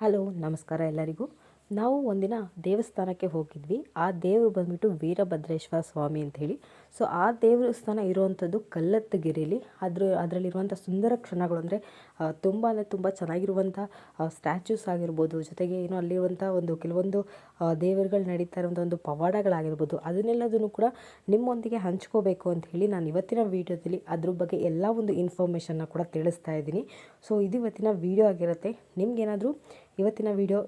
Hello, ನಮಸ್ಕಾರ ಎಲ್ಲರಿಗೂ. ನಾವು ಒಂದಿನ ದೇವಸ್ಥಾನಕ್ಕೆ ಹೋಗಿದ್ವಿ. ಆ ದೇವರು ಬಂದ್ಬಿಟ್ಟು ವೀರಭದ್ರೇಶ್ವರ ಸ್ವಾಮಿ ಅಂತ ಹೇಳಿ. ಸೊ ಆ ದೇವಸ್ಥಾನ ಇರುವಂಥದ್ದು ಕಲ್ಲತ್ತಗಿರಿಲಿ. ಅದ್ರ, ಅದರಲ್ಲಿರುವಂಥ ಸುಂದರ ಕ್ಷಣಗಳು ಅಂದರೆ ತುಂಬ ಅಂದರೆ ತುಂಬ ಚೆನ್ನಾಗಿರುವಂಥ ಸ್ಟ್ಯಾಚ್ಯೂಸ್ ಆಗಿರ್ಬೋದು, ಜೊತೆಗೆ ಏನು ಅಲ್ಲಿರುವಂಥ ಒಂದು ಕೆಲವೊಂದು ದೇವರುಗಳು ನಡೀತಾ ಇರುವಂಥ ಒಂದು ಪವಾಡಗಳಾಗಿರ್ಬೋದು, ಅದನ್ನೆಲ್ಲದನ್ನು ಕೂಡ ನಿಮ್ಮೊಂದಿಗೆ ಹಂಚ್ಕೋಬೇಕು ಅಂತ ಹೇಳಿ ನಾನು ಇವತ್ತಿನ ವೀಡಿಯೋದಲ್ಲಿ ಅದ್ರ ಬಗ್ಗೆ ಎಲ್ಲ ಒಂದು ಇನ್ಫಾರ್ಮೇಷನ್ನ ಕೂಡ ತಿಳಿಸ್ತಾ ಇದ್ದೀನಿ. ಸೊ ಇದು ಇವತ್ತಿನ ವೀಡಿಯೋ ಆಗಿರುತ್ತೆ. ನಿಮ್ಗೇನಾದರೂ ಇವತ್ತಿನ ವಿಡಿಯೋ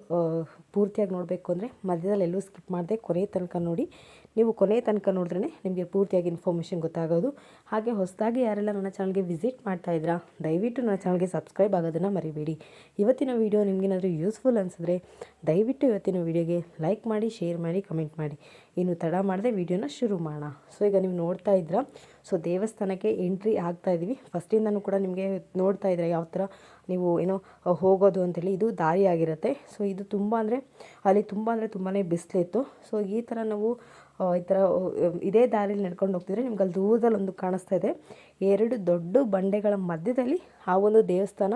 ಪೂರ್ತಿಯಾಗಿ ನೋಡಬೇಕು ಅಂದರೆ ಮಧ್ಯದಲ್ಲಿ ಎಲ್ಲೂ ಸ್ಕಿಪ್ ಮಾಡದೆ ಕೊನೆಯ ತನಕ ನೋಡಿ. ನೀವು ಕೊನೆಯ ತನಕ ನೋಡಿದ್ರೇ ನಿಮಗೆ ಪೂರ್ತಿಯಾಗಿ ಇನ್ಫಾರ್ಮೇಷನ್ ಗೊತ್ತಾಗೋದು. ಹಾಗೆ ಹೊಸದಾಗಿ ಯಾರೆಲ್ಲ ನನ್ನ ಚಾನಲ್ಗೆ ವಿಸಿಟ್ ಮಾಡ್ತಾ ಇದ್ದೀರಾ, ದಯವಿಟ್ಟು ನನ್ನ ಚಾನಲ್ಗೆ ಸಬ್ಸ್ಕ್ರೈಬ್ ಆಗೋದನ್ನು ಮರಿಬೇಡಿ. ಇವತ್ತಿನ ವಿಡಿಯೋ ನಿಮಗೇನಾದರೂ ಯೂಸ್ಫುಲ್ ಅನಿಸಿದ್ರೆ ದಯವಿಟ್ಟು ಇವತ್ತಿನ ವಿಡಿಯೋಗೆ ಲೈಕ್ ಮಾಡಿ ಶೇರ್ ಮಾಡಿ ಕಮೆಂಟ್ ಮಾಡಿ. ಇನ್ನು ತಡ ಮಾಡದೆ ವಿಡಿಯೋನ ಶುರು ಮಾಡೋಣ. ಸೊ ಈಗ ನೀವು ನೋಡ್ತಾ ಇದ್ದೀರಾ ಸೊ ದೇವಸ್ಥಾನಕ್ಕೆ ಎಂಟ್ರಿ ಆಗ್ತಾ ಇದ್ದೀವಿ ಫಸ್ಟಿಂದನೂ ಕೂಡ ನಿಮಗೆ ನೋಡ್ತಾ ಇದ್ದರೆ ಯಾವ ಥರ ನೀವು, ಏನೋ ಹೋಗೋದು ಅಂತೇಳಿ ಇದು ದಾರಿ ಆಗಿರುತ್ತೆ. ಸೊ ಇದು ತುಂಬ ಅಂದರೆ, ಅಲ್ಲಿ ತುಂಬ ಅಂದರೆ ತುಂಬಾ ಬಿಸಿಲಿತ್ತು. ಸೊ ಈ ಥರ ನಾವು ಈ ಥರ ಇದೇ ದಾರಿಲಿ ನಡ್ಕೊಂಡು ಹೋಗ್ತಿದ್ರೆ ನಿಮ್ಗೆ ಅಲ್ಲಿ ದೂರದಲ್ಲಿ ಒಂದು ಕಾಣಿಸ್ತಾ ಇದೆ. ಎರಡು ದೊಡ್ಡ ಬಂಡೆಗಳ ಮಧ್ಯದಲ್ಲಿ ಆ ಒಂದು ದೇವಸ್ಥಾನ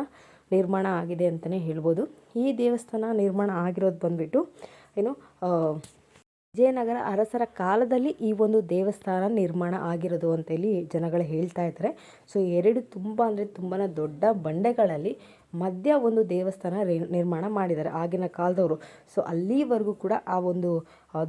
ನಿರ್ಮಾಣ ಆಗಿದೆ ಅಂತಲೇ ಹೇಳ್ಬೋದು. ಈ ದೇವಸ್ಥಾನ ನಿರ್ಮಾಣ ಆಗಿರೋದು ಬಂದುಬಿಟ್ಟು, ಏನು ವಿಜಯನಗರ ಅರಸರ ಕಾಲದಲ್ಲಿ ಈ ಒಂದು ದೇವಸ್ಥಾನ ನಿರ್ಮಾಣ ಆಗಿರೋದು ಅಂತ ಹೇಳಿ ಜನಗಳು ಹೇಳ್ತಾ ಇದ್ದಾರೆ. ಸೊ ಎರಡು ತುಂಬ ಅಂದರೆ ತುಂಬಾ ದೊಡ್ಡ ಬಂಡೆಗಳಲ್ಲಿ ಮಧ್ಯ ಒಂದು ದೇವಸ್ಥಾನ ನಿರ್ಮಾಣ ಮಾಡಿದ್ದಾರೆ ಆಗಿನ ಕಾಲದವರು. ಸೊ ಅಲ್ಲಿವರೆಗೂ ಕೂಡ ಆ ಒಂದು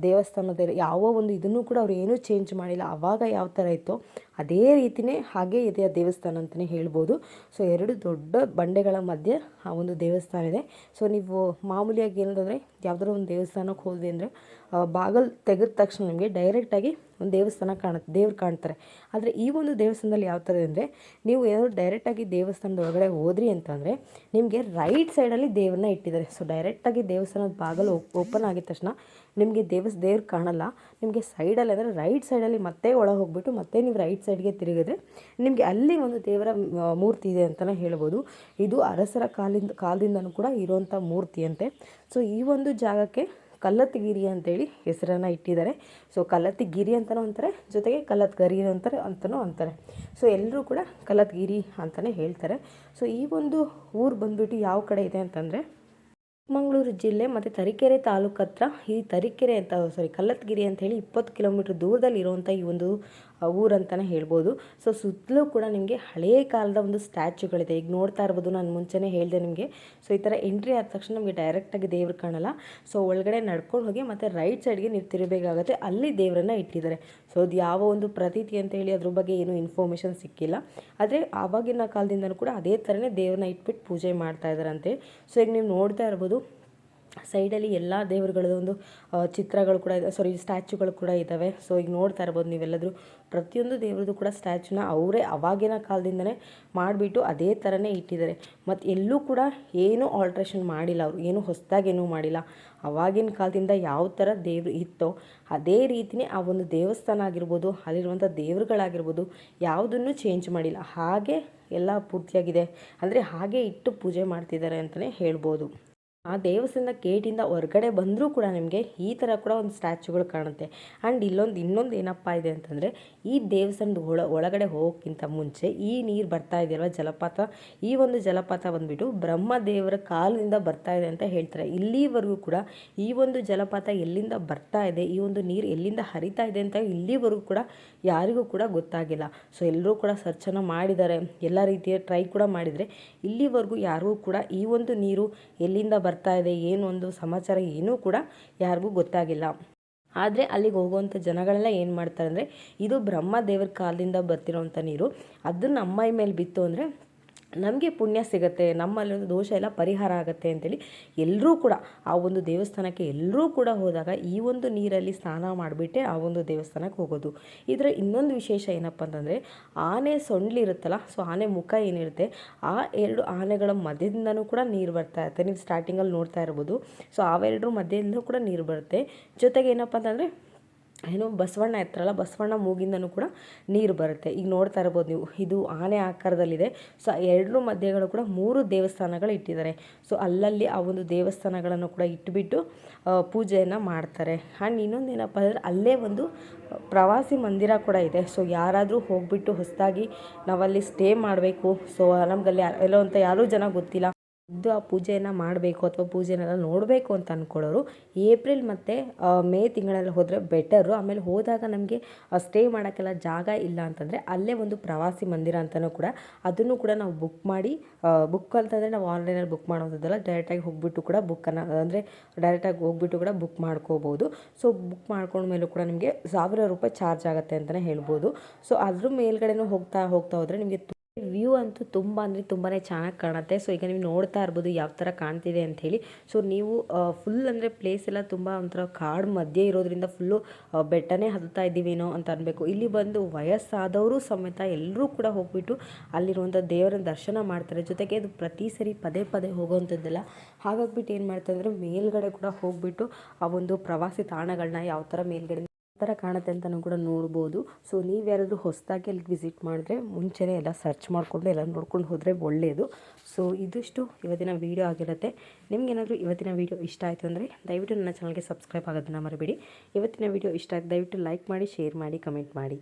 ದೇವಸ್ಥಾನದ ಯಾವ ಒಂದು ಇದನ್ನು ಕೂಡ ಅವ್ರು ಏನೂ ಚೇಂಜ್ ಮಾಡಿಲ್ಲ. ಆವಾಗ ಯಾವ ಥರ ಇತ್ತು ಅದೇ ರೀತಿಯೇ ಹಾಗೆ ಇದೆ ಆ ದೇವಸ್ಥಾನ ಅಂತಲೇ ಹೇಳ್ಬೋದು. ಸೊ ಎರಡು ದೊಡ್ಡ ಬಂಡೆಗಳ ಮಧ್ಯೆ ಆ ಒಂದು ದೇವಸ್ಥಾನ ಇದೆ. ಸೊ ನೀವು ಮಾಮೂಲಿಯಾಗಿ ಏನಂದರೆ ಯಾವುದಾದ್ರು ಒಂದು ದೇವಸ್ಥಾನಕ್ಕೆ ಹೋದ್ವಿ ಅಂದರೆ ಬಾಗಲ್ ತೆಗೆದ ತಕ್ಷಣ ನಿಮಗೆ ಡೈರೆಕ್ಟಾಗಿ ಒಂದು ದೇವಸ್ಥಾನ ಕಾಣುತ್ತೆ ದೇವ್ರು ಕಾಣ್ತಾರೆ. ಆದರೆ ಈ ಒಂದು ದೇವಸ್ಥಾನದಲ್ಲಿ ಯಾವ ಥರ ಅಂದರೆ ನೀವು ಏನಾದರೂ ಡೈರೆಕ್ಟಾಗಿ ದೇವಸ್ಥಾನದ ಒಳಗಡೆ ಹೋದ್ರಿ ಅಂತಂದರೆ ನಿಮಗೆ ರೈಟ್ ಸೈಡಲ್ಲಿ ದೇವ್ರನ್ನ ಇಟ್ಟಿದ್ದಾರೆ. ಸೊ ಡೈರೆಕ್ಟಾಗಿ ದೇವಸ್ಥಾನದ ಬಾಗಲು ಓಪನ್ ಆಗಿದ ತಕ್ಷಣ ನಿಮಗೆ ದೇವಸ್, ದೇವ್ರು ಕಾಣಲ್ಲ. ನಿಮಗೆ ಸೈಡಲ್ಲಿ ಅಂದರೆ ರೈಟ್ ಸೈಡಲ್ಲಿ ಮತ್ತೆ ಒಳಗೆ ಹೋಗ್ಬಿಟ್ಟು ಮತ್ತೆ ನೀವು ರೈಟ್ ಸೈಡ್ಗೆ ತಿರುಗಿದ್ರೆ ನಿಮಗೆ ಅಲ್ಲಿ ಒಂದು ದೇವರ ಮೂರ್ತಿ ಇದೆ ಅಂತಲೇ ಹೇಳ್ಬೋದು. ಇದು ಅರಸರ ಕಾಲಿಂದ, ಕಾಲದಿಂದನೂ ಕೂಡ ಇರುವಂಥ ಮೂರ್ತಿಯಂತೆ ಸೊ ಈ ಒಂದು ಜಾಗಕ್ಕೆ ಕಲ್ಲತ್ತಗಿರಿ ಅಂತೇಳಿ ಹೆಸರನ್ನು ಇಟ್ಟಿದ್ದಾರೆ. ಸೊ ಕಲ್ಲತ್ತಿಗಿರಿ ಅಂತಲೂ ಅಂತಾರೆ, ಜೊತೆಗೆ ಕಲ್ಲತ್ಗರಿ ಅಂತಾರೆ ಅಂತಲೂ ಅಂತಾರೆ. ಸೊ ಎಲ್ಲರೂ ಕೂಡ ಕಲ್ಲತ್ಗಿರಿ ಅಂತಲೇ ಹೇಳ್ತಾರೆ. ಸೊ ಈ ಒಂದು ಊರು ಬಂದುಬಿಟ್ಟು ಯಾವ ಕಡೆ ಇದೆ ಅಂತಂದರೆ ಚಿಕ್ಕಮಗಳೂರು ಜಿಲ್ಲೆ ಮತ್ತು ತರೀಕೆರೆ ತಾಲೂಕು ಹತ್ರ ಈ ತರೀಕೆರೆ ಅಂತ ಸಾರಿ ಕಲ್ಲತ್ಗಿರಿ ಅಂತ ಹೇಳಿ ಇಪ್ಪತ್ತು ಕಿಲೋಮೀಟ್ರ್ ದೂರದಲ್ಲಿ ಇರುವಂಥ ಈ ಒಂದು ಊರಂತಲೇ ಹೇಳ್ಬೋದು. ಸೊ ಸುತ್ತಲೂ ಕೂಡ ನಿಮಗೆ ಹಳೆಯ ಕಾಲದ ಒಂದು ಸ್ಟ್ಯಾಚ್ಯುಗಳಿದೆ ಈಗ ನೋಡ್ತಾ ಇರ್ಬೋದು, ನಾನು ಮುಂಚೆನೇ ಹೇಳಿದೆ ನಿಮಗೆ. ಸೊ ಈ ಥರ ಎಂಟ್ರಿ ಆದ ತಕ್ಷಣ ನಮಗೆ ಡೈರೆಕ್ಟಾಗಿ ದೇವ್ರು ಕಾಣಲ್ಲ. ಸೊ ಒಳಗಡೆ ನಡ್ಕೊಂಡು ಹೋಗಿ ಮತ್ತು ರೈಟ್ ಸೈಡ್ಗೆ ನೀವು ತಿರುಬೇಕಾಗುತ್ತೆ. ಅಲ್ಲಿ ದೇವರನ್ನು ಇಟ್ಟಿದ್ದಾರೆ. ಸೊ ಅದು ಯಾವ ಒಂದು ಪ್ರತೀತಿ ಅಂತ ಹೇಳಿ ಅದ್ರ ಬಗ್ಗೆ ಏನು ಇನ್ಫಾರ್ಮೇಷನ್ ಸಿಕ್ಕಿಲ್ಲ. ಆದರೆ, ಆವಾಗಿನ ಕಾಲದಿಂದಲೂ ಕೂಡ ಅದೇ ಥರನೇ ದೇವ್ರನ್ನ ಇಟ್ಬಿಟ್ಟು ಪೂಜೆ ಮಾಡ್ತಾ ಇದ್ದಾರಂತೆ ಸೊ ಈಗ ನೀವು ನೋಡ್ತಾ ಇರ್ಬೋದು ಸೈಡಲ್ಲಿ ಎಲ್ಲ ದೇವರುಗಳದ್ದು ಒಂದು ಚಿತ್ರಗಳು ಕೂಡ ಇದೆ. ಸಾರಿ ಸ್ಟ್ಯಾಚುಗಳು ಕೂಡ ಇದ್ದಾವೆ. ಸೊ ಈಗ ನೋಡ್ತಾ ಇರ್ಬೋದು ನೀವೆಲ್ಲದರೂ ಪ್ರತಿಯೊಂದು ದೇವ್ರದ್ದು ಕೂಡ ಸ್ಟ್ಯಾಚುನ ಅವರೇ ಅವಾಗಿನ ಕಾಲದಿಂದನೇ ಮಾಡಿಬಿಟ್ಟು ಅದೇ ಥರನೇ ಇಟ್ಟಿದ್ದಾರೆ. ಮತ್ತು ಎಲ್ಲೂ ಕೂಡ ಏನೂ ಆಲ್ಟ್ರೇಷನ್ ಮಾಡಿಲ್ಲ ಅವರು. ಏನೂ ಹೊಸದಾಗೇನೂ ಮಾಡಿಲ್ಲ. ಅವಾಗಿನ ಕಾಲದಿಂದ ಯಾವ ಥರ ದೇವರು ಇತ್ತೋ, ಅದೇ ರೀತಿಯೇ ಆ ಒಂದು ದೇವಸ್ಥಾನ ಆಗಿರ್ಬೋದು ಅಲ್ಲಿರುವಂಥ ದೇವ್ರುಗಳಾಗಿರ್ಬೋದು, ಯಾವುದನ್ನು ಚೇಂಜ್ ಮಾಡಿಲ್ಲ. ಹಾಗೆ ಎಲ್ಲ ಪೂರ್ತಿಯಾಗಿದೆ. ಅಂದರೆ ಹಾಗೆ ಇಟ್ಟು ಪೂಜೆ ಮಾಡ್ತಿದ್ದಾರೆ ಅಂತಲೇ ಹೇಳ್ಬೋದು. ಆ ದೇವಸ್ಥಾನದ ಗೇಟಿಂದ ಹೊರಗಡೆ ಬಂದರೂ ಕೂಡ ನಿಮಗೆ ಈ ಥರ ಕೂಡ ಒಂದು ಸ್ಟ್ಯಾಚುಗಳು ಕಾಣುತ್ತೆ. ಆ್ಯಂಡ್ ಇಲ್ಲೊಂದು ಇನ್ನೊಂದು ಏನಪ್ಪ ಇದೆ ಅಂತಂದರೆ, ಈ ದೇವಸ್ಥಾನದ ಒಳ, ಒಳಗಡೆ ಹೋಗೋಕ್ಕಿಂತ ಮುಂಚೆ ಈ ನೀರು ಬರ್ತಾ ಇದೆಯಲ್ವ ಜಲಪಾತ? ಈ ಒಂದು ಜಲಪಾತ ಬಂದುಬಿಟ್ಟು ಬ್ರಹ್ಮದೇವರ ಕಾಲಿನಿಂದ ಬರ್ತಾ ಇದೆ ಅಂತ ಹೇಳ್ತಾರೆ. ಇಲ್ಲಿವರೆಗೂ ಕೂಡ ಈ ಒಂದು ಜಲಪಾತ ಎಲ್ಲಿಂದ ಬರ್ತಾ ಇದೆ, ಈ ಒಂದು ನೀರು ಎಲ್ಲಿಂದ ಹರಿತಾ ಇದೆ ಅಂತ ಇಲ್ಲಿವರೆಗೂ ಕೂಡ ಯಾರಿಗೂ ಕೂಡ ಗೊತ್ತಾಗಿಲ್ಲ. ಸೊ ಎಲ್ಲರೂ ಕೂಡ ಸರ್ಚನ್ನು ಮಾಡಿದ್ದಾರೆ. ಎಲ್ಲ ರೀತಿಯ ಟ್ರೈ ಕೂಡ ಮಾಡಿದರೆ ಇಲ್ಲಿವರೆಗೂ ಯಾರಿಗೂ ಕೂಡ ಈ ಒಂದು ನೀರು ಎಲ್ಲಿಂದ ಬರ್ತಾ ಇದೆ, ಏನು ಒಂದು ಸಮಾಚಾರ ಏನೂ ಕೂಡ ಯಾರಿಗೂ ಗೊತ್ತಾಗಿಲ್ಲ. ಆದರೆ ಅಲ್ಲಿಗೆ ಹೋಗುವಂಥ ಜನಗಳೆಲ್ಲ ಏನು ಮಾಡ್ತಾರೆ ಅಂದರೆ, ಇದು ಬ್ರಹ್ಮ ದೇವ್ರ ಕಾಲದಿಂದ ಬರ್ತಿರೋವಂಥ ನೀರು. ಅದು ನಮ್ಮ ಮೈ ಮೇಲೆ ಬಿತ್ತು ಅಂದರೆ ನಮಗೆ ಪುಣ್ಯ ಸಿಗುತ್ತೆ ನಮ್ಮಲ್ಲಿರೋ ದೋಷ ಎಲ್ಲ ಪರಿಹಾರ ಆಗುತ್ತೆ ಅಂತೇಳಿ ಎಲ್ಲರೂ ಕೂಡ ಆ ಒಂದು ದೇವಸ್ಥಾನಕ್ಕೆ ಎಲ್ಲರೂ ಕೂಡ ಹೋದಾಗ ಈ ಒಂದು ನೀರಲ್ಲಿ ಸ್ನಾನ ಮಾಡಿಬಿಟ್ಟೆ ಆ ಒಂದು ದೇವಸ್ಥಾನಕ್ಕೆ ಹೋಗೋದು. ಇದರ ಇನ್ನೊಂದು ವಿಶೇಷ ಏನಪ್ಪ ಅಂತಂದರೆ ಆನೆ ಸೊಂಡ್ಲಿರುತ್ತಲ್ಲ ಸೊ ಆನೆ ಮುಖ ಏನಿರುತ್ತೆ, ಆ ಎರಡು ಆನೆಗಳ ಮಧ್ಯದಿಂದನೂ ಕೂಡ ನೀರು ಬರ್ತಾ ಇರುತ್ತೆ. ನೀವು ಸ್ಟಾರ್ಟಿಂಗಲ್ಲಿ ನೋಡ್ತಾ ಇರ್ಬೋದು. ಸೊ ಅವೆರಡರ ಮಧ್ಯದಿಂದ ಕೂಡ ನೀರು ಬರುತ್ತೆ. ಜೊತೆಗೆ ಏನಪ್ಪ ಅಂತಂದರೆ ಏನು ಬಸವಣ್ಣ ಎತ್ತರಲ್ಲ, ಬಸವಣ್ಣ ಮೂಗಿಂದನೂ ಕೂಡ ನೀರು ಬರುತ್ತೆ. ಈಗ ನೋಡ್ತಾ ಇರ್ಬೋದು ನೀವು, ಇದು ಆನೆ ಆಕಾರದಲ್ಲಿದೆ. ಸೊ ಎರಡರ ಮಧ್ಯಗಳು ಕೂಡ ಮೂರು ದೇವಸ್ಥಾನಗಳು ಇಟ್ಟಿದ್ದಾರೆ. ಸೊ ಅಲ್ಲಲ್ಲಿ ಆ ಒಂದು ದೇವಸ್ಥಾನಗಳನ್ನು ಕೂಡ ಇಟ್ಬಿಟ್ಟು ಪೂಜೆಯನ್ನು ಮಾಡ್ತಾರೆ. ಆ್ಯಂಡ್ ಇನ್ನೊಂದು ಏನಪ್ಪ ಅಂದರೆ, ಅಲ್ಲೇ ಒಂದು ಪ್ರವಾಸಿ ಮಂದಿರ ಕೂಡ ಇದೆ. ಸೊ ಯಾರಾದರೂ ಹೋಗಿಬಿಟ್ಟು ಹೊಸದಾಗಿ ನಾವಲ್ಲಿ ಸ್ಟೇ ಮಾಡಬೇಕು. ಸೊ ನಮಗಲ್ಲಿ ಎಲ್ಲೋ ಅಂತ ಯಾರೂ ಜನ ಗೊತ್ತಿಲ್ಲ. ಇದು ಆ ಪೂಜೆಯನ್ನು ಮಾಡಬೇಕು ಅಥವಾ ಪೂಜೆನೆಲ್ಲ ನೋಡಬೇಕು ಅಂತ ಅಂದ್ಕೊಳ್ಳೋರು ಏಪ್ರಿಲ್ ಮತ್ತು ಮೇ ತಿಂಗಳಲ್ಲಿ ಹೋದರೆ ಬೆಟರು ಆಮೇಲೆ ಹೋದಾಗ ನಮಗೆ ಸ್ಟೇ ಮಾಡೋಕ್ಕೆಲ್ಲ ಜಾಗ ಇಲ್ಲ ಅಂತಂದರೆ ಅಲ್ಲೇ ಒಂದು ಪ್ರವಾಸಿ ಮಂದಿರ ಅಂತಲೂ ಕೂಡ ಅದನ್ನು ಕೂಡ ನಾವು ಬುಕ್ ಮಾಡಿ ಬುಕ್ ಅಂತಂದರೆ ನಾವು ಆನ್ಲೈನಲ್ಲಿ ಬುಕ್ ಮಾಡೋದಲ್ಲ ಡೈರೆಕ್ಟಾಗಿ ಹೋಗ್ಬಿಟ್ಟು ಕೂಡ ಬುಕ್ಕನ್ನು ಅಂದರೆ ಡೈರೆಕ್ಟಾಗಿ ಹೋಗ್ಬಿಟ್ಟು ಕೂಡ ಬುಕ್ ಮಾಡ್ಕೋಬೋದು. ಸೊ ಬುಕ್ ಮಾಡ್ಕೊಂಡ್ಮೇಲೂ ಕೂಡ ನಿಮಗೆ ಸಾವಿರ ರೂಪಾಯಿ ಚಾರ್ಜ್ ಆಗುತ್ತೆ ಅಂತಲೇ ಹೇಳ್ಬೋದು. ಸೊ ಅದ್ರ ಮೇಲ್ಗಡೆನೂ ಹೋಗ್ತಾ ಹೋಗ್ತಾ ಹೋದರೆ ನಿಮಗೆ ವ್ಯೂ ಅಂತೂ ತುಂಬ ಅಂದರೆ ತುಂಬಾ ಚೆನ್ನಾಗಿ ಕಾಣುತ್ತೆ. ಸೊ ಈಗ ನೀವು ನೋಡ್ತಾ ಇರ್ಬೋದು ಯಾವ ಥರ ಕಾಣ್ತಿದೆ ಅಂಥೇಳಿ ಸೊ ನೀವು ಫುಲ್ ಅಂದರೆ ಪ್ಲೇಸ್ ಎಲ್ಲ ತುಂಬ ಒಂಥರ ಕಾಡು ಮಧ್ಯೆ ಇರೋದ್ರಿಂದ ಫುಲ್ಲು ಬೆಟ್ಟನೇ ಹತ್ತುತ್ತಾ ಇದ್ದೀವೇನೋ ಅಂತ ಅನ್ಬೇಕು. ಇಲ್ಲಿ ಬಂದು ವಯಸ್ಸಾದವರು ಸಮೇತ ಎಲ್ಲರೂ ಕೂಡ ಹೋಗ್ಬಿಟ್ಟು ಅಲ್ಲಿರುವಂಥ ದೇವರ ದರ್ಶನ ಮಾಡ್ತಾರೆ. ಜೊತೆಗೆ ಅದು ಪ್ರತಿ ಸರಿ ಪದೇ ಪದೇ ಹೋಗೋವಂಥದ್ದಲ್ಲ. ಹಾಗಾಗ್ಬಿಟ್ಟು ಏನು ಮಾಡ್ತಾರೆ ಅಂದರೆ ಮೇಲ್ಗಡೆ ಕೂಡ ಹೋಗ್ಬಿಟ್ಟು ಆ ಒಂದು ಪ್ರವಾಸಿ ತಾಣಗಳನ್ನ ಯಾವ ಥರ ಮೇಲ್ಗಡೆ ಥರ ಕಾಣುತ್ತೆ ಅಂತಲೂ ಕೂಡ ನೋಡ್ಬೋದು. ಸೊ ನೀವು ಯಾರಾದರೂ ಹೊಸದಾಗಿ ಅಲ್ಲಿ ವಿಸಿಟ್ ಮಾಡಿದ್ರೆ ಮುಂಚೆನೇ ಎಲ್ಲ ಸರ್ಚ್ ಮಾಡಿಕೊಂಡು ಎಲ್ಲ ನೋಡ್ಕೊಂಡು ಹೋದರೆ ಒಳ್ಳೆಯದು ಸೊ ಇದಿಷ್ಟು ಇವತ್ತಿನ ವೀಡಿಯೋ ಆಗಿರುತ್ತೆ. ನಿಮಗೇನಾದರೂ ಇವತ್ತಿನ ವೀಡಿಯೋ ಇಷ್ಟ ಆಯಿತು ಅಂದರೆ ದಯವಿಟ್ಟು ನನ್ನ ಚಾನಲ್ಗೆ ಸಬ್ಸ್ಕ್ರೈಬ್ ಆಗೋದನ್ನು ಮರಿಬೇಡಿ. ಇವತ್ತಿನ ವೀಡಿಯೋ ಇಷ್ಟ ಆಗಿ ದಯವಿಟ್ಟು ಲೈಕ್ ಮಾಡಿ ಶೇರ್ ಮಾಡಿ ಕಮೆಂಟ್ ಮಾಡಿ.